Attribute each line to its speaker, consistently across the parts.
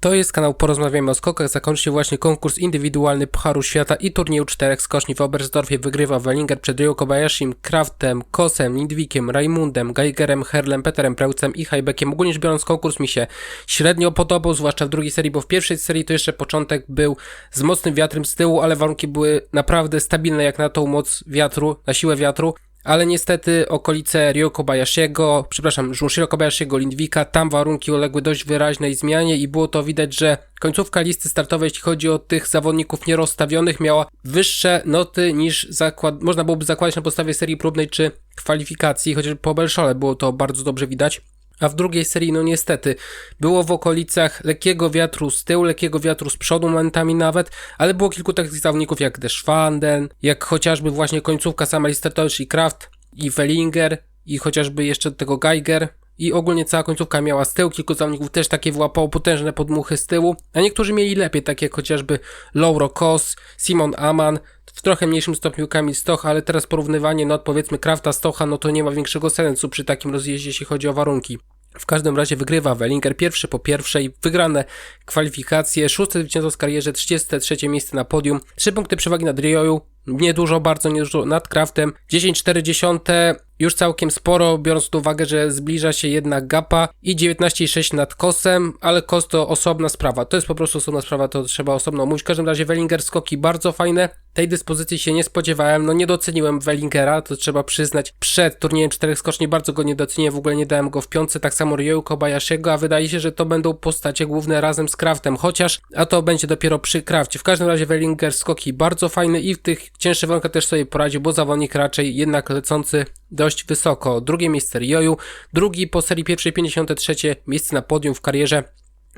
Speaker 1: To jest kanał Porozmawiamy o skokach. Zakończył właśnie konkurs indywidualny Pucharu Świata i turnieju czterech skoczni w Oberstdorfie. Wygrywa Wellinger przed Ryo Kobayashim, Kraftem, Kosem, Lindwikiem, Raimundem, Geigerem, Herlem, Peterem Preucem i Hajbekiem. Ogólnie rzecz biorąc konkurs mi się średnio podobał, zwłaszcza w drugiej serii, bo w pierwszej serii to jeszcze początek był z mocnym wiatrem z tyłu, ale warunki były naprawdę stabilne jak na tą moc wiatru, na siłę wiatru. Ale niestety okolice Ryo Kobayashiego, przepraszam, Junshiro Kobayashiego, Lindwika, tam warunki uległy dość wyraźnej zmianie i było to widać, że końcówka listy startowej, jeśli chodzi o tych zawodników nierozstawionych, miała wyższe noty niż zakład, można byłoby zakładać na podstawie serii próbnej czy kwalifikacji, chociaż po Belszole było to bardzo dobrze widać. A w drugiej serii, no niestety, było w okolicach lekkiego wiatru z tyłu, lekkiego wiatru z przodu momentami nawet, ale było kilku takich zawodników jak Deschwanden, jak chociażby właśnie końcówka sama startowej, czyli Kraft i Wellinger i chociażby jeszcze tego Geiger, i ogólnie cała końcówka miała z tyłu, kilku zawodników też takie wyłapało potężne podmuchy z tyłu, a niektórzy mieli lepiej, takie jak chociażby Lauro Kos, Simon Aman, w trochę mniejszym stopniu Kamil Stoch, ale teraz porównywanie, no powiedzmy Krafta Stocha, no to nie ma większego sensu przy takim rozjeździe, jeśli chodzi o warunki. W każdym razie wygrywa Wellinger pierwszy po pierwszej, wygrane kwalifikacje, szóste zwycięstwo z karierze, 33 miejsce na podium, 3 punkty przewagi nad Rioju, niedużo, bardzo niedużo nad Kraftem, 10,4 już całkiem sporo, biorąc pod uwagę, że zbliża się jednak Gapa i 19,6 nad Kosem, ale Kos to osobna sprawa. To jest po prostu osobna sprawa, to trzeba osobno mówić. W każdym razie Wellinger skoki bardzo fajne. Tej dyspozycji się nie spodziewałem, no nie doceniłem Wellingera, to trzeba przyznać. Przed turniejem czterech skoczni bardzo go nie doceniłem, w ogóle nie dałem go w piątce, tak samo Ryu Kobayashiego, a wydaje się, że to będą postacie główne razem z Kraftem, chociaż, a to będzie dopiero przy Krafcie. W każdym razie Wellinger skoki bardzo fajne i w tych cięższych warunkach też sobie poradził, bo zawodnik raczej jednak lecący dość wysoko. Drugie miejsce Rioju, drugi po serii pierwszej 53 miejsce na podium w karierze.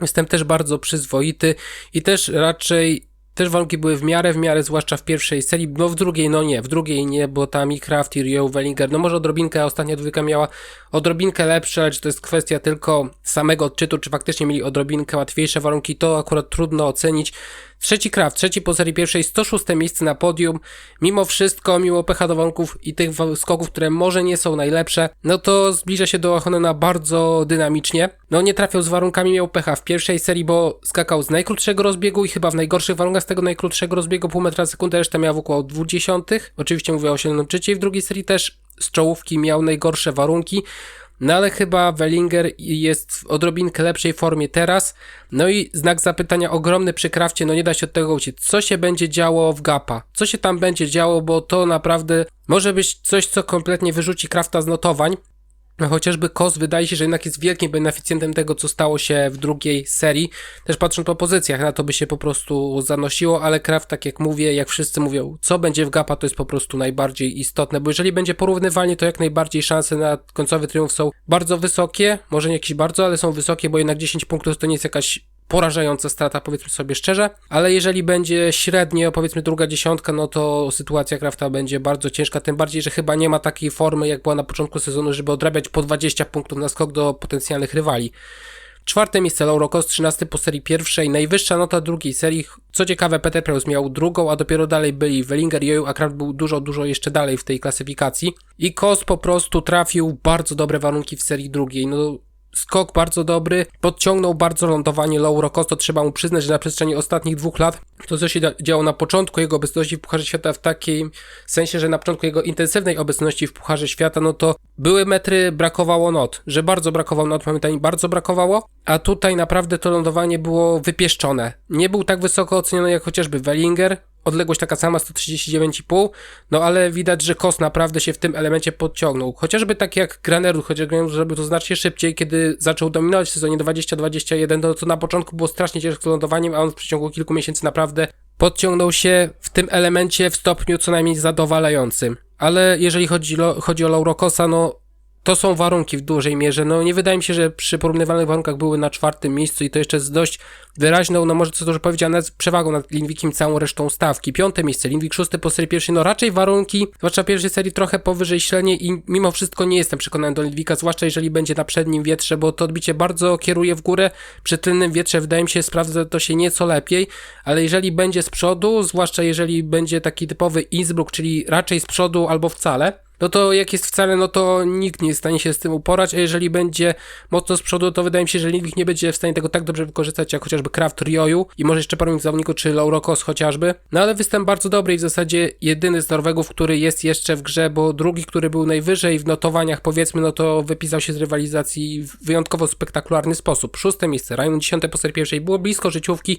Speaker 1: Jestem też bardzo przyzwoity i też raczej też warunki były w miarę, w miarę, zwłaszcza w pierwszej serii, no w drugiej no nie, w drugiej nie, bo tam i Kraft i Rio Wellinger, no może odrobinkę, ostatnia dwójka miała odrobinkę lepsze, ale czy to jest kwestia tylko samego odczytu, czy faktycznie mieli odrobinkę łatwiejsze warunki, to akurat trudno ocenić. Trzeci Kraft, trzeci po serii pierwszej, 106 miejsce na podium. Mimo wszystko, mimo pecha do warunków i tych skoków, które może nie są najlepsze, no to zbliża się do Achonena bardzo dynamicznie. No nie trafiał z warunkami, miał pecha w pierwszej serii, bo skakał z najkrótszego rozbiegu i chyba w najgorszych warunkach z tego najkrótszego rozbiegu pół metra sekundy, reszta miała około 20. Oczywiście mówię o 7 trzeciej, w drugiej serii też z czołówki miał najgorsze warunki. No ale chyba Wellinger jest w odrobinkę lepszej formie teraz. No i znak zapytania ogromny przy krafcie, no nie da się od tego uciec. Co się będzie działo w Gapa? Co się tam będzie działo, bo to naprawdę może być coś, co kompletnie wyrzuci krafta z notowań. No chociażby Kos wydaje się, że jednak jest wielkim beneficjentem tego, co stało się w drugiej serii. Też patrząc po pozycjach, na to by się po prostu zanosiło, ale Kraft, tak jak mówię, jak wszyscy mówią, co będzie w Gapa, to jest po prostu najbardziej istotne, bo jeżeli będzie porównywalnie, to jak najbardziej szanse na końcowy triumf są bardzo wysokie, może nie jakieś bardzo, ale są wysokie, bo jednak 10 punktów to nie jest jakaś porażająca strata, powiedzmy sobie szczerze, ale jeżeli będzie średnio, powiedzmy druga dziesiątka, no to sytuacja Krafta będzie bardzo ciężka, tym bardziej, że chyba nie ma takiej formy, jak była na początku sezonu, żeby odrabiać po 20 punktów na skok do potencjalnych rywali. Czwarte miejsce Laurokos, 13 po serii pierwszej, najwyższa nota drugiej serii. Co ciekawe, Peter Preus miał drugą, a dopiero dalej byli Wellinger, Joju, a Kraft był dużo, dużo jeszcze dalej w tej klasyfikacji. I Kos po prostu trafił bardzo dobre warunki w serii drugiej. No, skok bardzo dobry, podciągnął bardzo lądowanie Lauro Costo, trzeba mu przyznać, że na przestrzeni ostatnich dwóch lat to co się działo na początku jego obecności w Pucharze Świata w takim sensie, że na początku jego intensywnej obecności w Pucharze Świata, no to były metry, brakowało not, że bardzo brakowało not, pamiętaj, bardzo brakowało, a tutaj naprawdę to lądowanie było wypieszczone. Nie był tak wysoko oceniony jak chociażby Wellinger, odległość taka sama 139,5, no ale widać, że Kos naprawdę się w tym elemencie podciągnął. Chociażby tak jak Granerud, chociaż Granerud zrobił to znacznie szybciej, kiedy zaczął dominować w sezonie 2021, to, to na początku było strasznie ciężko lądowaniem, a on w przeciągu kilku miesięcy naprawdę podciągnął się w tym elemencie w stopniu co najmniej zadowalającym. Ale jeżeli chodzi, chodzi o Laurokosa, no to są warunki w dużej mierze. No nie wydaje mi się, że przy porównywalnych warunkach były na czwartym miejscu i to jeszcze z dość wyraźną, no może co dużo powiedziane, z przewagą nad Lindwikiem całą resztą stawki. Piąte miejsce, Lindwik szósty po serii pierwszej, no raczej warunki, zwłaszcza pierwszej serii trochę powyżej średniej i mimo wszystko nie jestem przekonany do Lindwika, zwłaszcza jeżeli będzie na przednim wietrze, bo to odbicie bardzo kieruje w górę, przy tylnym wietrze wydaje mi się sprawdza to się nieco lepiej, ale jeżeli będzie z przodu, zwłaszcza jeżeli będzie taki typowy Innsbruck, czyli raczej z przodu albo wcale, no to jak jest wcale, no to nikt nie jest w stanie się z tym uporać, a jeżeli będzie mocno z przodu, to wydaje mi się, że Lidwig nie będzie w stanie tego tak dobrze wykorzystać, jak chociażby Kraft Rioju i może jeszcze paru zawodników, czy Laurokos chociażby. No ale występ bardzo dobry i w zasadzie jedyny z Norwegów, który jest jeszcze w grze, bo drugi, który był najwyżej w notowaniach, powiedzmy, no to wypisał się z rywalizacji w wyjątkowo spektakularny sposób. Szóste miejsce, Raymond dziesiąte po serii pierwszej, było blisko życiówki,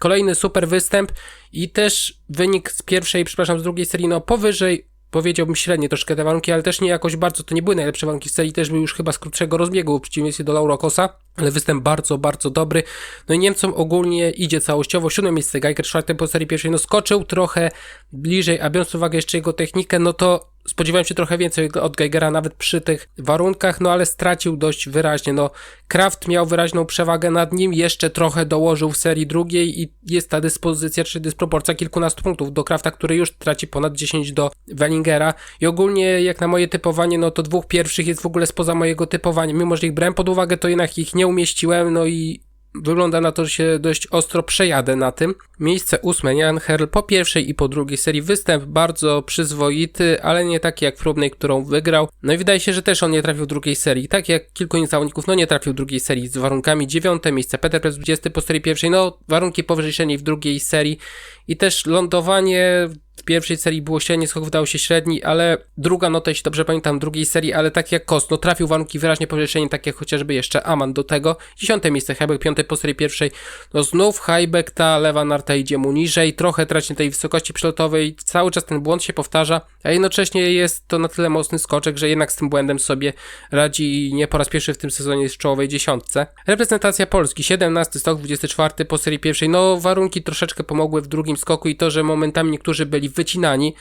Speaker 1: kolejny super występ i też wynik z pierwszej, przepraszam, z drugiej serii, no powyżej powiedziałbym średnie troszkę te warunki, ale też nie jakoś bardzo, to nie były najlepsze warunki w serii, też był już chyba z krótszego rozbiegu, w przeciwieństwie do Laurokosa, ale występ bardzo, bardzo dobry. No i Niemcom ogólnie idzie całościowo, siódme miejsce, Geiger czwarte po serii pierwszej, no skoczył trochę bliżej, a biorąc uwagę jeszcze jego technikę, no to spodziewałem się trochę więcej od Geigera nawet przy tych warunkach, no ale stracił dość wyraźnie. No, Kraft miał wyraźną przewagę nad nim, jeszcze trochę dołożył w serii drugiej i jest ta dyspozycja czy dysproporcja kilkunastu punktów do Krafta, który już traci ponad 10 do Wellingera i ogólnie jak na moje typowanie, no to dwóch pierwszych jest w ogóle spoza mojego typowania. Mimo, że ich brałem pod uwagę, to jednak ich nie umieściłem, no i Wygląda na to, że się dość ostro przejadę na tym. Miejsce ósme, Jan Herl po pierwszej i po drugiej serii. Występ bardzo przyzwoity, ale nie taki jak w próbnej, którą wygrał. No i wydaje się, że też on nie trafił drugiej serii. Tak jak kilku innych zawodników, no nie trafił drugiej serii z warunkami. Dziewiąte miejsce, Peter Press 20 po serii pierwszej. No warunki powyżej w drugiej serii. I też lądowanie w pierwszej serii było średnie, skok wydał się średni, ale druga nota, jeśli dobrze pamiętam, drugiej serii, ale tak jak Kost, no trafił warunki wyraźnie powyżej tak jak chociażby jeszcze Aman do tego. Dziesiąte miejsce, Heibeck, piąte po serii pierwszej. No znów Heibeck, ta lewa narta idzie mu niżej, trochę traci tej wysokości przelotowej, cały czas ten błąd się powtarza, a jednocześnie jest to na tyle mocny skoczek, że jednak z tym błędem sobie radzi i nie po raz pierwszy w tym sezonie jest w czołowej dziesiątce. Reprezentacja Polski, 17 stok, 24 po serii pierwszej, no warunki troszeczkę pomogły w drugim skoku i to, że momentami niektórzy byli wycinani,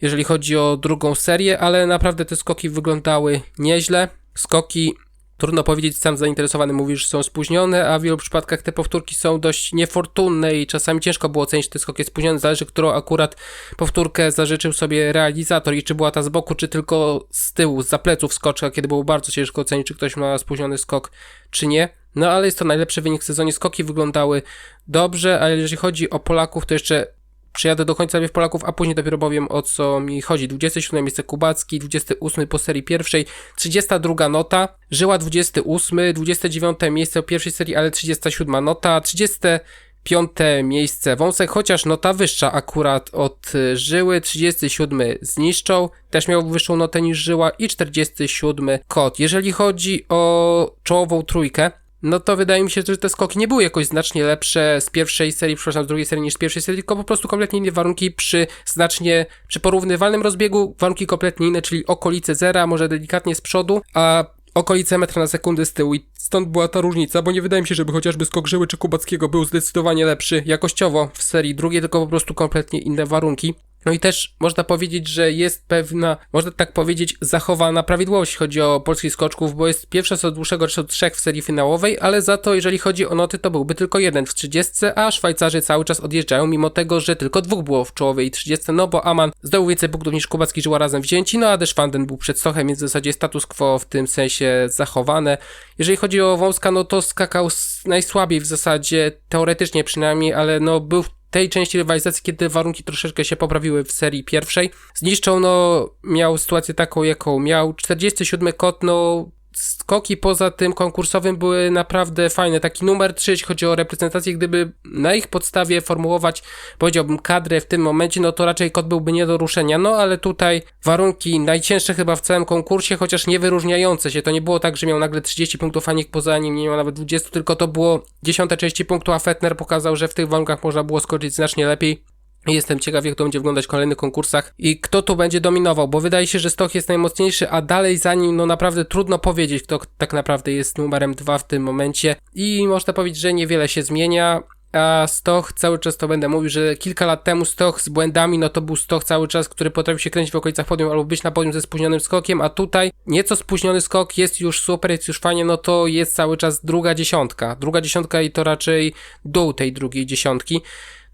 Speaker 1: jeżeli chodzi o drugą serię, ale naprawdę te skoki wyglądały nieźle. Skoki Trudno powiedzieć, sam zainteresowany mówi, że są spóźnione, a w wielu przypadkach te powtórki są dość niefortunne i czasami ciężko było ocenić, czy ten skok jest spóźniony. Zależy, którą akurat powtórkę zażyczył sobie realizator i czy była ta z boku, czy tylko z tyłu, z pleców skoczka, kiedy było bardzo ciężko ocenić, czy ktoś ma spóźniony skok, czy nie. No ale jest to najlepszy wynik w sezonie. Skoki wyglądały dobrze, ale jeżeli chodzi o Polaków, to jeszcze Przyjadę do końca w Polaków, a później dopiero powiem o co mi chodzi. 27 miejsce Kubacki, 28 po serii pierwszej, 32 nota, Żyła 28, 29 miejsce o pierwszej serii, ale 37 nota, 35 miejsce Wąsek, chociaż nota wyższa akurat od Żyły, 37 zniszczą, też miał wyższą notę niż Żyła i 47 Kot. Jeżeli chodzi o czołową trójkę, no to wydaje mi się, że te skoki nie były jakoś znacznie lepsze z pierwszej serii, przepraszam, z drugiej serii niż z pierwszej serii, tylko po prostu kompletnie inne warunki przy znacznie, przy porównywalnym rozbiegu, warunki kompletnie inne, czyli okolice zera, może delikatnie z przodu, a okolice metra na sekundę z tyłu i stąd była ta różnica, bo nie wydaje mi się, żeby chociażby skok Żyły czy Kubackiego był zdecydowanie lepszy jakościowo w serii drugiej, tylko po prostu kompletnie inne warunki. No i też można powiedzieć, że jest pewna, można tak powiedzieć, zachowana prawidłowość, chodzi o polskich skoczków, bo jest pierwsza co dłuższego czasu trzech w serii finałowej, ale za to, jeżeli chodzi o noty, to byłby tylko jeden w 30, a Szwajcarzy cały czas odjeżdżają, mimo tego, że tylko dwóch było w czołowej 30, no bo Aman zdobył więcej punktów niż Kubacki żyła razem wzięci, no a też Fanden był przed Stochem, więc w zasadzie status quo w tym sensie zachowane. Jeżeli chodzi o Wąska, no to skakał najsłabiej w zasadzie, teoretycznie przynajmniej, ale no był tej części rywalizacji, kiedy warunki troszeczkę się poprawiły w serii pierwszej. Zniszczą, no, miał sytuację taką, jaką miał. 47 kot, no, skoki poza tym konkursowym były naprawdę fajne. Taki numer 3, jeśli chodzi o reprezentację, gdyby na ich podstawie formułować, powiedziałbym, kadrę w tym momencie, no to raczej kot byłby nie do ruszenia. No ale tutaj warunki najcięższe chyba w całym konkursie, chociaż nie wyróżniające się. To nie było tak, że miał nagle 30 punktów, a nikt poza nim nie miał nawet 20, tylko to było dziesiąte części punktu, a Fetner pokazał, że w tych warunkach można było skoczyć znacznie lepiej. Jestem ciekaw, jak to będzie wyglądać w kolejnych konkursach i kto tu będzie dominował, bo wydaje się, że Stoch jest najmocniejszy, a dalej za nim, no naprawdę trudno powiedzieć, kto tak naprawdę jest numerem dwa w tym momencie. I można powiedzieć, że niewiele się zmienia. A Stoch, cały czas to będę mówił, że kilka lat temu Stoch z błędami, no to był Stoch cały czas, który potrafił się kręcić w okolicach podium albo być na podium ze spóźnionym skokiem, a tutaj nieco spóźniony skok jest już super, jest już fajnie, no to jest cały czas druga dziesiątka. Druga dziesiątka i to raczej dół tej drugiej dziesiątki.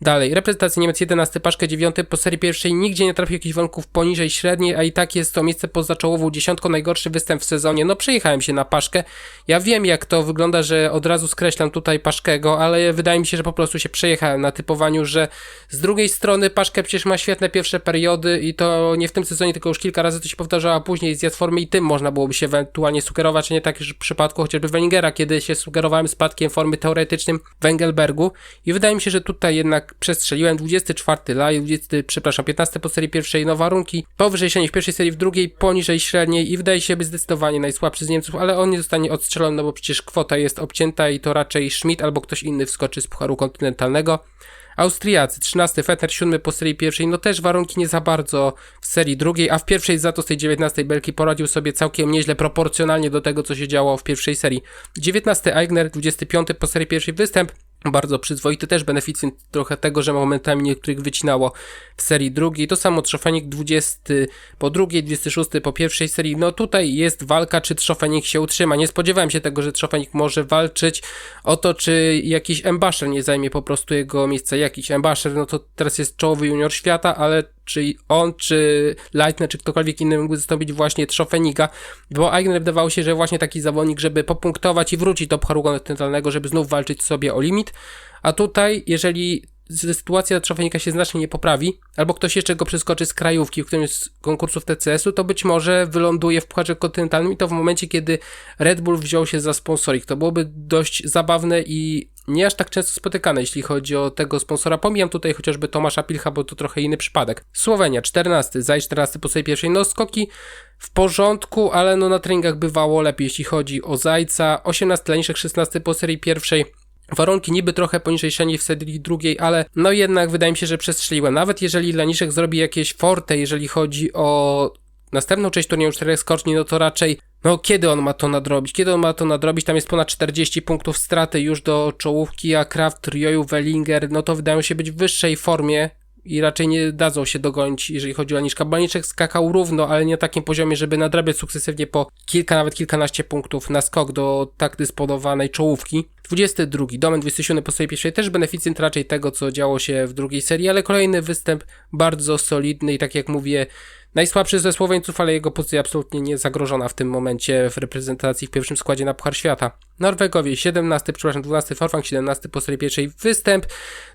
Speaker 1: Dalej, reprezentacja Niemiec 11, Paszkę 9 po serii pierwszej nigdzie nie trafił jakichś warunków poniżej średniej, a i tak jest to miejsce poza czołową dziesiątką, najgorszy występ w sezonie. No przejechałem się na Paszkę. Ja wiem jak to wygląda, że od razu skreślam tutaj Paszkego, ale wydaje mi się, że po prostu się przejechałem na typowaniu, że z drugiej strony Paszkę przecież ma świetne pierwsze periody i to nie w tym sezonie, tylko już kilka razy to się powtarzało, a później formy i tym można byłoby się ewentualnie sugerować, a nie tak już w przypadku chociażby Wellingera, kiedy się sugerowałem spadkiem formy teoretycznym w Engelbergu i wydaje mi się, że tutaj jednak przestrzeliłem 24 laj, 20, przepraszam, 15 po serii pierwszej, no warunki powyżej średniej w pierwszej serii, w drugiej poniżej średniej i wydaje się być zdecydowanie najsłabszy z Niemców, ale on nie zostanie odstrzelony, no bo przecież kwota jest obcięta i to raczej Schmidt albo ktoś inny wskoczy z Pucharu Kontynentalnego. Austriacy, 13, Fetter 7 po serii pierwszej, no też warunki nie za bardzo w serii drugiej, a w pierwszej za to z tej 19 belki poradził sobie całkiem nieźle proporcjonalnie do tego, co się działo w pierwszej serii. 19 Eigner, 25 po serii pierwszej występ, bardzo przyzwoity, też beneficjent trochę tego, że momentami niektórych wycinało w serii drugiej. To samo Trzofenik 20 po drugiej, 26 po pierwszej serii. No tutaj jest walka, czy Trzofenik się utrzyma. Nie spodziewałem się tego, że Trzofenik może walczyć o to, czy jakiś Embasher nie zajmie po prostu jego miejsca. Jakiś Embasher, no to teraz jest czołowy junior świata, ale czy on, czy Leitner, czy ktokolwiek inny mógłby zastąpić właśnie Trzofenika, bo Aigner wydawało się, że właśnie taki zawodnik, żeby popunktować i wrócić do Pucharu Kontynentalnego, żeby znów walczyć sobie o limit, a tutaj, jeżeli sytuacja Trzofenika się znacznie nie poprawi, albo ktoś jeszcze go przeskoczy z krajówki w którymś z konkursów TCS-u, to być może wyląduje w Pucharze Kontynentalnym i to w momencie, kiedy Red Bull wziął się za sponsoring. To byłoby dość zabawne i nie aż tak często spotykane, jeśli chodzi o tego sponsora. Pomijam tutaj chociażby Tomasza Pilcha, bo to trochę inny przypadek. Słowenia, 14, zaj 14 po swojej pierwszej, no skoki w porządku, ale no na treningach bywało lepiej, jeśli chodzi o Zajca, 18 Leniszek, 16 po serii pierwszej, Warunki niby trochę poniżej średniej w serii drugiej, ale no jednak wydaje mi się, że przestrzeliłem. Nawet jeżeli Leniszek zrobi jakieś forte, jeżeli chodzi o następną część turnieju czterech skoczni, no to raczej no kiedy on ma to nadrobić? Kiedy on ma to nadrobić? Tam jest ponad 40 punktów straty już do czołówki, a Kraft, Rioju, Wellinger, no to wydają się być w wyższej formie i raczej nie dadzą się dogonić, jeżeli chodzi o Aniszka. Balniczek skakał równo, ale nie na takim poziomie, żeby nadrabiać sukcesywnie po kilka, nawet kilkanaście punktów na skok do tak dysponowanej czołówki. 22. Domen 27 po swojej pierwszej też beneficjent raczej tego, co działo się w drugiej serii, ale kolejny występ bardzo solidny i tak jak mówię, najsłabszy ze Słoweńców, ale jego pozycja absolutnie nie zagrożona w tym momencie w reprezentacji w pierwszym składzie na Puchar Świata. Norwegowie 17, przepraszam, 12 Forfang, 17 po serii pierwszej występ,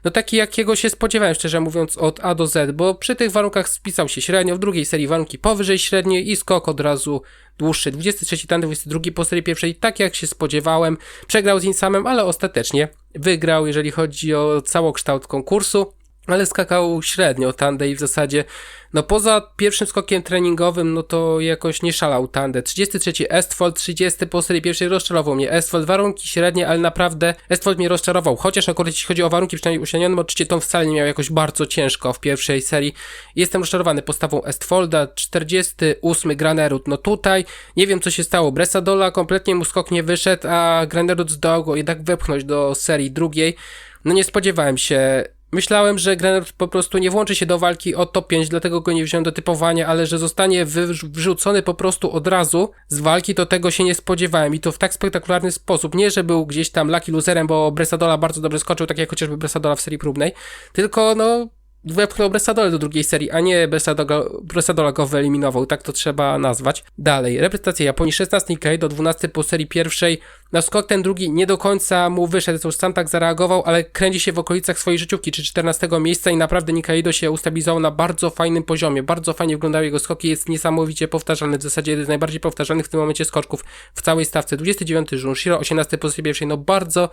Speaker 1: no taki jakiego się spodziewałem szczerze mówiąc od A do Z, bo przy tych warunkach spisał się średnio, w drugiej serii warunki powyżej średniej i skok od razu dłuższy. 23 tandem, 22 po serii pierwszej, tak jak się spodziewałem. Przegrał z Insamem, ale ostatecznie wygrał, jeżeli chodzi o całokształt konkursu ale skakał średnio Tande i w zasadzie, no poza pierwszym skokiem treningowym, no to jakoś nie szalał Tande. 33 Estfold, 30 po serii pierwszej rozczarował mnie Estfold, warunki średnie, ale naprawdę Estfold mnie rozczarował, chociaż akurat jeśli chodzi o warunki przynajmniej uśrednione, bo oczywiście to wcale nie miał jakoś bardzo ciężko w pierwszej serii. Jestem rozczarowany postawą Estfolda, 48 Granerud, no tutaj nie wiem co się stało, Bresadola kompletnie mu skok nie wyszedł, a Granerud zdołał go jednak wepchnąć do serii drugiej. No nie spodziewałem się Myślałem, że Grenard po prostu nie włączy się do walki o top 5, dlatego go nie wziąłem do typowania, ale że zostanie wyrzucony po prostu od razu z walki, to tego się nie spodziewałem i to w tak spektakularny sposób. Nie, że był gdzieś tam lucky loserem, bo Bresadola bardzo dobrze skoczył, tak jak chociażby Bresadola w serii próbnej, tylko no wepchnął Bresadole do drugiej serii, a nie Bresadola go wyeliminował, tak to trzeba nazwać. Dalej, reprezentacja Japonii 16 K do 12 po serii pierwszej. Na skok ten drugi nie do końca mu wyszedł, to już sam tak zareagował, ale kręci się w okolicach swojej życiówki, czy 14 miejsca i naprawdę Nikaido się ustabilizował na bardzo fajnym poziomie. Bardzo fajnie wyglądały jego skoki, jest niesamowicie powtarzalny, w zasadzie jeden z najbardziej powtarzanych w tym momencie skoczków w całej stawce. 29 Junshiro, 18 po serii pierwszej, no bardzo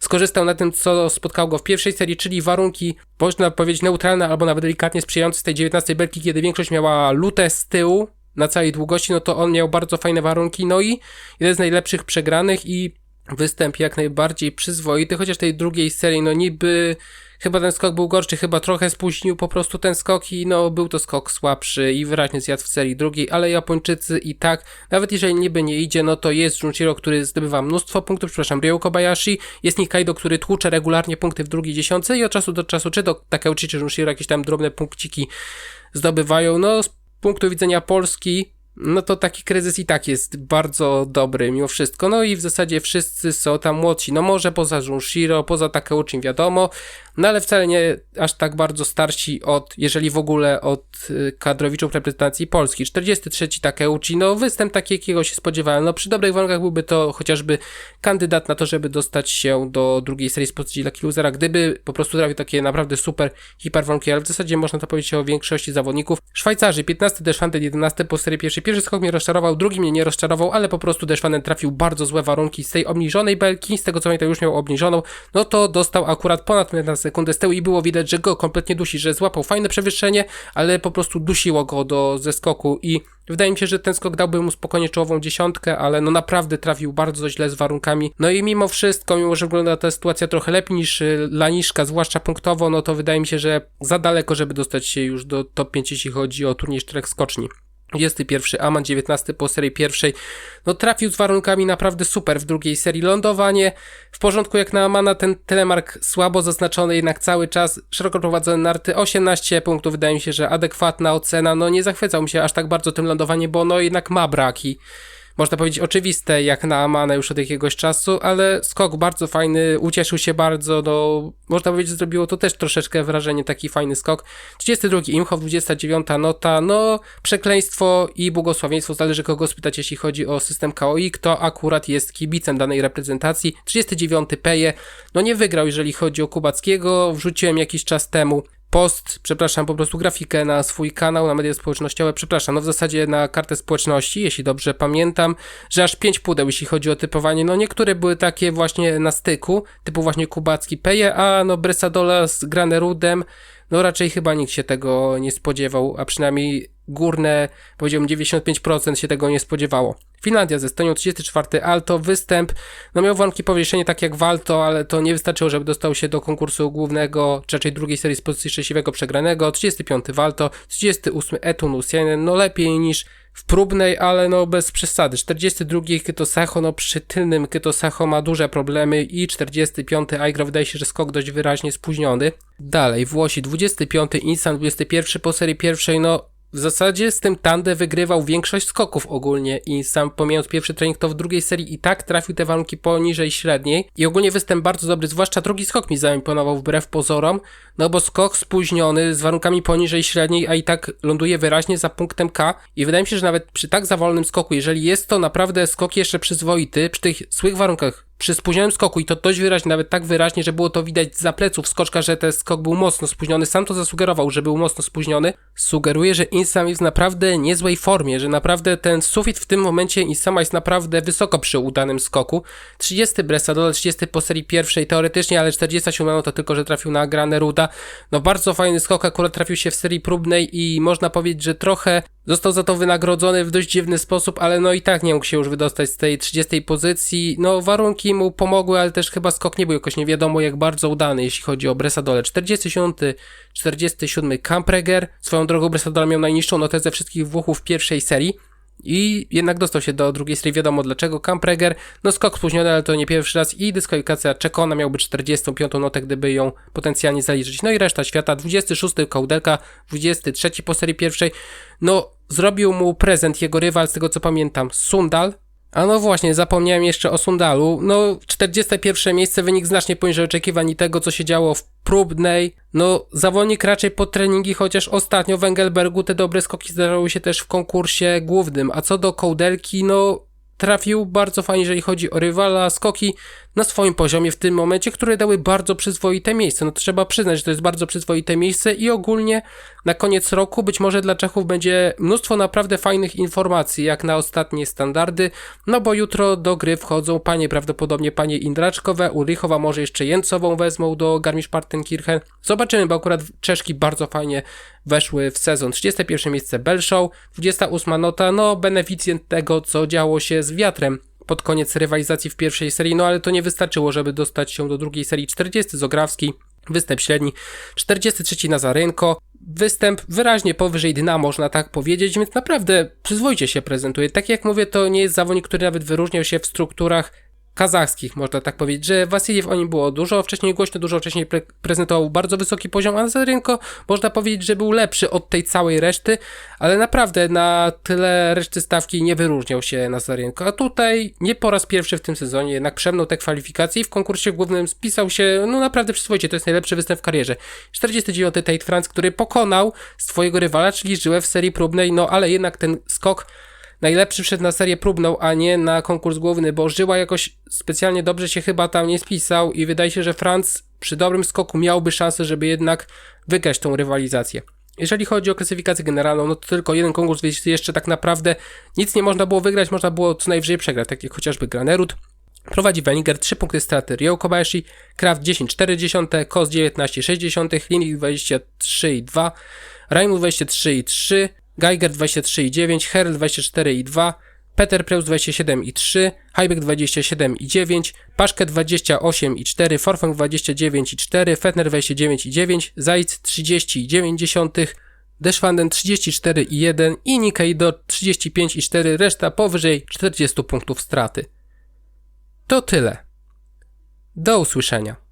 Speaker 1: skorzystał na tym, co spotkało go w pierwszej serii, czyli warunki, można powiedzieć, neutralne albo nawet delikatnie sprzyjające z tej 19 belki, kiedy większość miała lutę z tyłu na całej długości, no to on miał bardzo fajne warunki, no i jeden z najlepszych przegranych i występ jak najbardziej przyzwoity, chociaż tej drugiej serii, no niby chyba ten skok był gorszy, chyba trochę spóźnił po prostu ten skok i no był to skok słabszy i wyraźnie zjadł w serii drugiej, ale Japończycy i tak, nawet jeżeli niby nie idzie, no to jest Junshiro, który zdobywa mnóstwo punktów, przepraszam, Ryo Kobayashi, jest Nikaido, który tłucze regularnie punkty w drugiej dziesiątce i od czasu do czasu, czy to Takeuchi, czy Junshiro jakieś tam drobne punkciki zdobywają, no punktu widzenia Polski no to taki kryzys i tak jest bardzo dobry mimo wszystko. No i w zasadzie wszyscy są tam młodsi. No może poza Junshiro, poza Takeuchim wiadomo, no ale wcale nie aż tak bardzo starsi od, jeżeli w ogóle od y, kadrowiczów reprezentacji Polski. 43 Takeuchi, no występ taki jakiego się spodziewałem. No przy dobrych warunkach byłby to chociażby kandydat na to, żeby dostać się do drugiej serii pozycji Lucky Losera, gdyby po prostu trafił takie naprawdę super hiper warunki, ale w zasadzie można to powiedzieć o większości zawodników. Szwajcarzy, 15 Deschwanden, 11 po serii pierwszej. Pierwszy skok mnie rozczarował, drugi mnie nie rozczarował, ale po prostu Deschwanden trafił bardzo złe warunki z tej obniżonej belki, z tego co pamiętam już miał obniżoną, no to dostał akurat ponad na sekundę z tyłu i było widać, że go kompletnie dusi, że złapał fajne przewyższenie, ale po prostu dusiło go do zeskoku i Wydaje mi się, że ten skok dałby mu spokojnie czołową dziesiątkę, ale no naprawdę trafił bardzo źle z warunkami. No i mimo wszystko, mimo że wygląda ta sytuacja trochę lepiej niż y, Laniszka, zwłaszcza punktowo, no to wydaje mi się, że za daleko, żeby dostać się już do top 5, jeśli chodzi o turniej czterech skoczni. 21 Aman, 19 po serii pierwszej. No trafił z warunkami naprawdę super w drugiej serii. Lądowanie w porządku jak na Amana, ten telemark słabo zaznaczony jednak cały czas. Szeroko prowadzone narty, 18 punktów wydaje mi się, że adekwatna ocena. No nie zachwycał mi się aż tak bardzo tym lądowaniem, bo no jednak ma braki można powiedzieć, oczywiste jak na Amane już od jakiegoś czasu, ale skok bardzo fajny, ucieszył się bardzo, no można powiedzieć, zrobiło to też troszeczkę wrażenie, taki fajny skok. 32 Imhoff, 29 nota, no przekleństwo i błogosławieństwo, zależy kogo spytać, jeśli chodzi o system KOI, kto akurat jest kibicem danej reprezentacji. 39 Peje, no nie wygrał, jeżeli chodzi o Kubackiego, wrzuciłem jakiś czas temu post, przepraszam, po prostu grafikę na swój kanał, na media społecznościowe, przepraszam, no w zasadzie na kartę społeczności, jeśli dobrze pamiętam, że aż pięć pudeł, jeśli chodzi o typowanie, no niektóre były takie właśnie na styku, typu właśnie Kubacki Peje, a no Bresadola z Granerudem, no raczej chyba nikt się tego nie spodziewał, a przynajmniej górne, powiedziałbym 95% się tego nie spodziewało. Finlandia ze Estonią 34 Alto, występ, no miał warunki powieszenia tak jak Walto, ale to nie wystarczyło, żeby dostał się do konkursu głównego, czy raczej drugiej serii z pozycji szczęśliwego przegranego, 35 Walto, 38 Etun Usienen, no lepiej niż w próbnej, ale no bez przesady. 42 Kytosacho, no przy tylnym Kytosacho ma duże problemy i 45 Aigra wydaje się, że skok dość wyraźnie spóźniony. Dalej, Włosi 25 Insan, 21 po serii pierwszej, no w zasadzie z tym Tande wygrywał większość skoków ogólnie i sam pomijając pierwszy trening, to w drugiej serii i tak trafił te warunki poniżej średniej. I ogólnie występ bardzo dobry, zwłaszcza drugi skok mi zaimponował wbrew pozorom, no bo skok spóźniony z warunkami poniżej średniej, a i tak ląduje wyraźnie za punktem K. I wydaje mi się, że nawet przy tak zawolnym skoku, jeżeli jest to naprawdę skok jeszcze przyzwoity, przy tych złych warunkach przy spóźnionym skoku i to dość wyraźnie, nawet tak wyraźnie, że było to widać za pleców skoczka, że ten skok był mocno spóźniony. Sam to zasugerował, że był mocno spóźniony. Sugeruje, że Insam jest w naprawdę niezłej formie, że naprawdę ten sufit w tym momencie Insama jest naprawdę wysoko przy udanym skoku. 30 Bresadola, 30 po serii pierwszej teoretycznie, ale 47 no to tylko, że trafił na Granę Ruda. No bardzo fajny skok, akurat trafił się w serii próbnej i można powiedzieć, że trochę Został za to wynagrodzony w dość dziwny sposób, ale no i tak nie mógł się już wydostać z tej 30 pozycji. No warunki mu pomogły, ale też chyba skok nie był jakoś nie wiadomo jak bardzo udany, jeśli chodzi o Bresadole. 47, 47 Kampreger. Swoją drogą Bresadole miał najniższą notę ze wszystkich Włochów w pierwszej serii. I jednak dostał się do drugiej serii, wiadomo dlaczego. Kampreger, no skok spóźniony, ale to nie pierwszy raz. I dyskwalifikacja Czekona miałby 45 notę, gdyby ją potencjalnie zaliczyć. No i reszta świata, 26 Kołdelka, 23 po serii pierwszej. No, zrobił mu prezent jego rywal, z tego co pamiętam, Sundal. A no właśnie, zapomniałem jeszcze o Sundalu. No, 41 miejsce, wynik znacznie poniżej oczekiwań i tego, co się działo w próbnej. No, zawodnik raczej po treningi, chociaż ostatnio w Engelbergu te dobre skoki zdarzały się też w konkursie głównym. A co do kołdelki, no, trafił bardzo fajnie, jeżeli chodzi o rywala. Skoki na swoim poziomie w tym momencie, które dały bardzo przyzwoite miejsce. No trzeba przyznać, że to jest bardzo przyzwoite miejsce i ogólnie na koniec roku być może dla Czechów będzie mnóstwo naprawdę fajnych informacji, jak na ostatnie standardy, no bo jutro do gry wchodzą panie, prawdopodobnie panie Indraczkowe, Urychowa, może jeszcze Jęcową wezmą do Garmisch-Partenkirchen. Zobaczymy, bo akurat Czeszki bardzo fajnie weszły w sezon. 31 miejsce Belshow, 28 nota, no beneficjent tego, co działo się z wiatrem pod koniec rywalizacji w pierwszej serii, no ale to nie wystarczyło, żeby dostać się do drugiej serii. 40 Zograwski, występ średni, 43 Nazarynko, występ wyraźnie powyżej dna, można tak powiedzieć, więc naprawdę przyzwoicie się prezentuje. Tak jak mówię, to nie jest zawodnik, który nawet wyróżniał się w strukturach kazachskich, można tak powiedzieć, że Wasiliew o nim było dużo wcześniej głośno, dużo wcześniej pre prezentował bardzo wysoki poziom, a Nazarenko można powiedzieć, że był lepszy od tej całej reszty, ale naprawdę na tyle reszty stawki nie wyróżniał się Nazarenko, a tutaj nie po raz pierwszy w tym sezonie jednak przemnął te kwalifikacje i w konkursie głównym spisał się, no naprawdę przyzwoicie, to jest najlepszy występ w karierze. 49 Tate France, który pokonał swojego rywala, czyli Żyłę w serii próbnej, no ale jednak ten skok najlepszy wszedł na serię próbną, a nie na konkurs główny, bo Żyła jakoś specjalnie dobrze się chyba tam nie spisał i wydaje się, że Franc przy dobrym skoku miałby szansę, żeby jednak wygrać tą rywalizację. Jeżeli chodzi o klasyfikację generalną, no to tylko jeden konkurs, więc jeszcze tak naprawdę nic nie można było wygrać, można było co najwyżej przegrać, tak jak chociażby Granerud. Prowadzi Wellinger 3 punkty straty, Ryo Kobayashi, Kraft 10,4, Kos 19,6, Linik 23,2, Raimund 23,3, Geiger 23,9, Herl 24,2, Peter Preus 27,3, Heibek 27,9, Paszkę 28,4, Forfang 29,4, Fetner 29,9, Zajc 30,9, Deszwanden 34,1 i Nikeido 35,4, reszta powyżej 40 punktów straty. To tyle. Do usłyszenia.